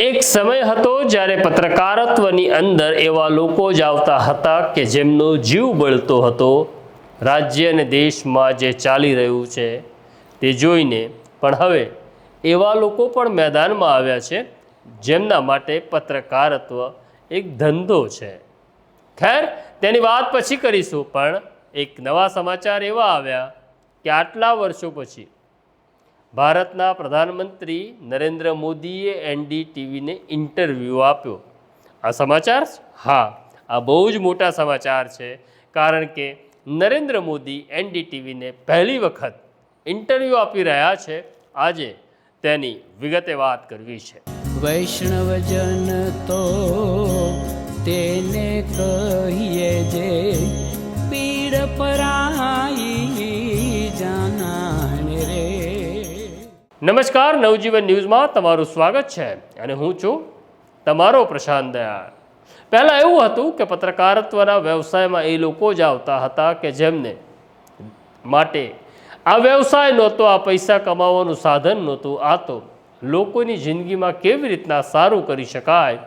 એક સમય હતો જ્યારે પત્રકારત્વની અંદર એવા લોકો જ આવતા હતા કે જેમનો જીવ બળતો હતો. રાજ્ય અને દેશમાં જે ચાલી રહ્યું છે તે જોઈને પણ હવે એવા લોકો પણ મેદાનમાં આવ્યા છે જેમના માટે પત્રકારત્વ એક ધંધો છે. ખેર, તેની વાત પછી કરીશું, પણ એક નવા સમાચાર એવા આવ્યા કે આટલા વર્ષો પછી ભારતના પ્રધાનમંત્રી નરેન્દ્ર મોદીએ એનડી ટીવીને ઇન્ટરવ્યૂ આપ્યો. આ સમાચાર? હા, આ બહુ જ મોટા સમાચાર છે. કારણ કે નરેન્દ્ર મોદી એનડી ટીવીને પહેલી વખત ઇન્ટરવ્યૂ આપી રહ્યા છે. આજે તેની વિગતે વાત કરવી છે. વૈષ્ણવજન તો તેને કહીએ જે પીડ પરાઈ નમસ્કાર, નવજીવન ન્યૂઝમાં તમારું સ્વાગત છે અને હું છું તમારો પ્રશાંત દયાળ. પહેલાં એવું હતું કે પત્રકારત્વના વ્યવસાયમાં એ લોકો જ આવતા હતા કે જેમને માટે આ વ્યવસાય નહોતો, આ પૈસા કમાવાનું સાધન નહોતું, આ તો લોકોની જિંદગીમાં કેવી રીતના સારું કરી શકાય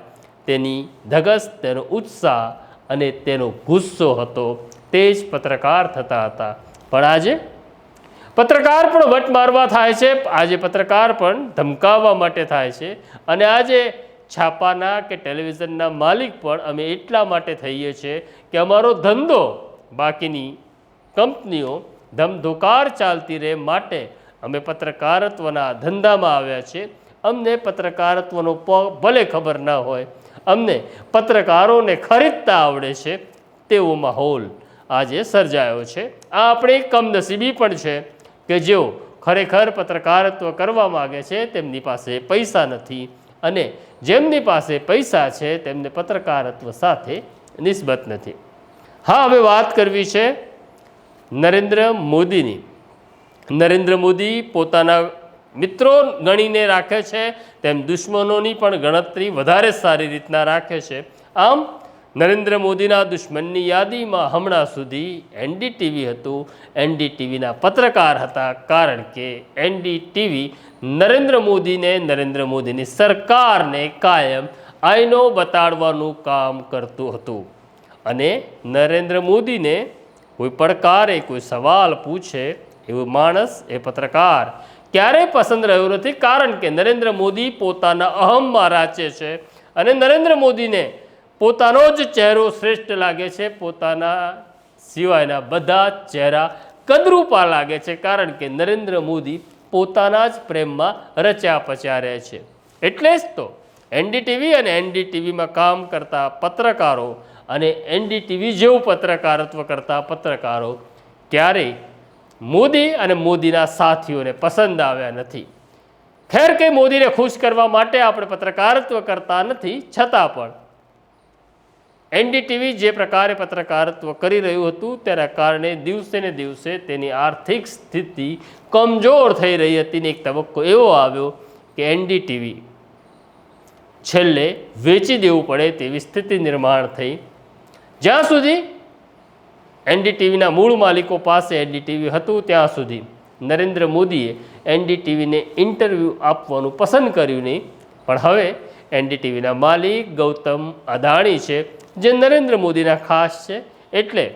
તેની ધગસ, તેનો ઉત્સાહ અને તેનો ગુસ્સો હતો, તે જ પત્રકાર થતા હતા. પણ આજે પત્રકાર પણ વટ મારવા થાય છે. આજે પત્રકાર પણ ધમકાવવા માટે થાય છે. અને આજે છાપાના કે ટેલિવિઝનના માલિક પણ અમે એટલા માટે થઈએ છીએ કે અમારો ધંધો બાકીની કંપનીઓ ધમધોકાર ચાલતી રહે માટે અમે પત્રકારત્વના ધંધામાં આવ્યા છીએ. અમને પત્રકારત્વનો ભલે ખબર ના હોય, અમને પત્રકારોને ખરીદતા આવડે છે તેવો માહોલ આજે સર્જાયો છે. આ આપણી કમનસીબી પણ છે. કે જેઓ ખરેખર પત્રકારત્વ કરવા માગે છે, તેમની પાસે પૈસા નથી અને જેમની પાસે પૈસા છે, તેમને પત્રકારત્વ સાથે નિસ્બત નથી. હા, હવે વાત કરવી છે નરેન્દ્ર મોદીની. નરેન્દ્ર મોદી પોતાના મિત્રો ગણીને રાખે છે, તેમ દુશ્મનોની પણ ગણતરી વધારે સારી રીતના રાખે છે. આમ નરેન્દ્ર મોદીના દુશ્મનની યાદીમાં હમણાં સુધી એનડીટીવી હતું. એનડીટીવીના પત્રકાર હતા કારણ કે એનડીટીવી નરેન્દ્ર મોદીને નરેન્દ્ર મોદીની સરકારને કાયમ આઈનો બતાડવાનું કામ કરતું હતું. અને નરેન્દ્ર મોદીને કોઈ પડકારે, કોઈ સવાલ પૂછે એવું માણસ એ પત્રકાર ક્યારેય પસંદ રહ્યો નથી. કારણ કે નરેન્દ્ર મોદી પોતાના અહમમાં રાચે છે અને નરેન્દ્ર મોદીને પોતાનો જ ચહેરો શ્રેષ્ઠ લાગે છે, પોતાના સિવાયના બધા ચહેરા કદરૂપા લાગે છે, કારણ કે નરેન્દ્ર મોદી પોતાના જ પ્રેમમાં રચ્યા પચ્યા રહે છે. એટલે જ તો એનડીટીવી અને એનડીટીવીમાં કામ કરતા પત્રકારો અને એનડીટીવી જેવું પત્રકારત્વ કરતા પત્રકારો ક્યારેય મોદી અને મોદીના સાથીઓને પસંદ આવ્યા નથી. ખેર કે મોદીને ખુશ કરવા માટે આપણે પત્રકારત્વ કરતા નથી, છતાં પણ એનડીટીવી જે પ્રકારે પત્રકારત્વ કરી રહ્યું હતું, તેના કારણે દિવસે ને દિવસે તેની આર્થિક સ્થિતિ કમજોર થઈ રહી હતી ને એક તબક્કો એવો આવ્યો કે એનડીટીવી છેલ્લે વેચી દેવું પડે તેવી સ્થિતિ નિર્માણ થઈ. જ્યાં સુધી એનડીટીવીના મૂળ માલિકો પાસે એનડીટીવી હતું, ત્યાં સુધી નરેન્દ્ર મોદીએ એનડીટીવીને ઇન્ટરવ્યૂ આપવાનું પસંદ કર્યું નહીં. પણ હવે એનડીટીવીના માલિક ગૌતમ અદાણી છે. જે નરેન્દ્ર મોદીના ખાસ છે, એટલે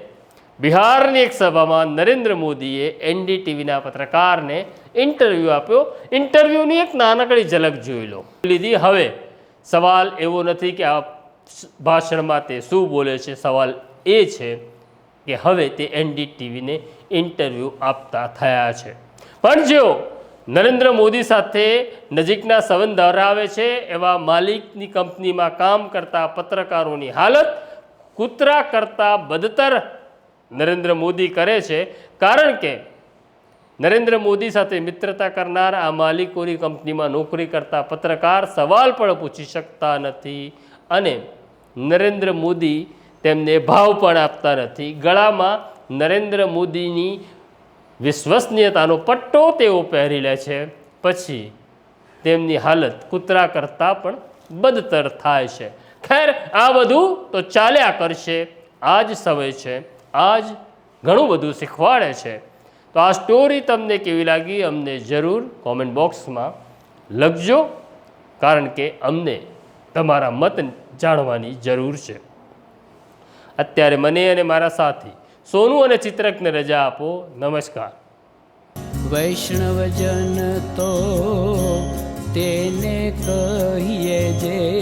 બિહારની એક સભામાં નરેન્દ્ર મોદીએ એનડીટીવીના પત્રકારને ઇન્ટરવ્યૂ આપ્યો. ઇન્ટરવ્યૂની એક નાનકડી ઝલક જોઈ લો. લીધી. હવે સવાલ એવો નથી કે આ ભાષણમાં તે શું બોલે છે. સવાલ એ છે કે હવે તે એનડીટીવીને ઇન્ટરવ્યૂ આપતા થયા છે. પણ જેઓ નરેન્દ્ર મોદી સાથે નજીકના સંબંધ ધરાવે છે એવા માલિકની કંપનીમાં કામ કરતા પત્રકારોની હાલત કૂતરા કરતાં બદતર નરેન્દ્ર મોદી કરે છે. કારણ કે નરેન્દ્ર મોદી સાથે મિત્રતા કરનાર આ માલિકોની કંપનીમાં નોકરી કરતા પત્રકાર સવાલ પણ પૂછી શકતા નથી અને નરેન્દ્ર મોદી તેમને ભાવ પણ આપતા નથી. ગળામાં નરેન્દ્ર મોદીની વિશ્વસનીયતાનો પટ્ટો તેઓ પહેરી લે છે. પછી તેમની હાલત કૂતરા કરતાં પણ બદતર થાય છે. ખેર, આ બધું તો ચાલ્યા કરશે. આ જ સમય છે. આ જ ઘણું બધું શીખવાડે છે. તો આ સ્ટોરી તમને કેવી લાગી અમને જરૂર કોમેન્ટ બોક્સમાં લખજો, કારણ કે અમને તમારા મત જાણવાની જરૂર છે. અત્યારે મને અને મારા સાથી સોનુ અને ચિત્રકને રજા આપો. નમસ્કાર. વૈષ્ણવજન તો તેને કહીએ જે